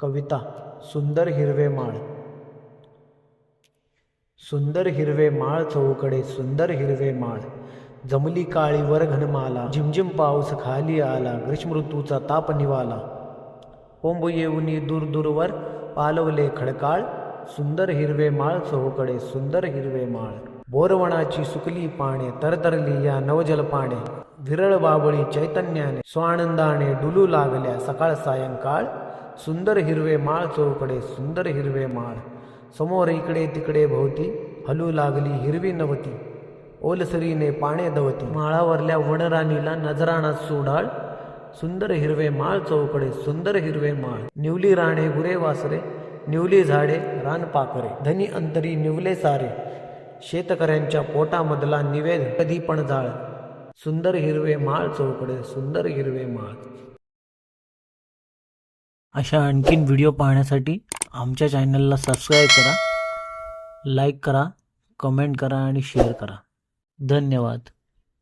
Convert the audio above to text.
कविता सुंदर हिरवे माळ. सुंदर हिरवे माळ चौकडे सुंदर हिरवे माळ. जमली काळीवर घनमाला झिमझिम पाऊस खाली आला ग्रीष्म ऋतूचा ताप निवाला. कोंब येऊनी दूर दूरवर पालवले खडकाळ सुंदर हिरवे माळ चौकडे सुंदर हिरवे माळ. बोरवणाची सुकली पाने तरतरली या नवजल पाने विरळ बाबळी चैतन्याने स्वानंदाने डुलू लागल्या सकाळ सायंकाळ. सुंदर हिरवे माळ चौकडे सुंदर हिरवे माळ. समोर इकडे तिकडे भोवती हलू लागली हिरवी नवती. ओलसरीने पाने दवती. माळावरल्या वनराणीला नजराणा सोडाळ. सुंदर हिरवे माळ चौकडे सुंदर हिरवे माळ. निवली राणे गुरे वासरे निवली झाडे रान पाकरे. धनी अंतरी निवले सारे. शेतकऱ्यांच्या पोटामधला निवेद कधी पण जाळ. सुंदर हिरवे माळ चौकडे सुंदर हिरवे माळ. अशा आणखीन व्हिडिओ पाहण्यासाठी आमच्या चॅनलला सबस्क्राईब करा लाईक करा कमेंट करा आणि शेअर करा. धन्यवाद.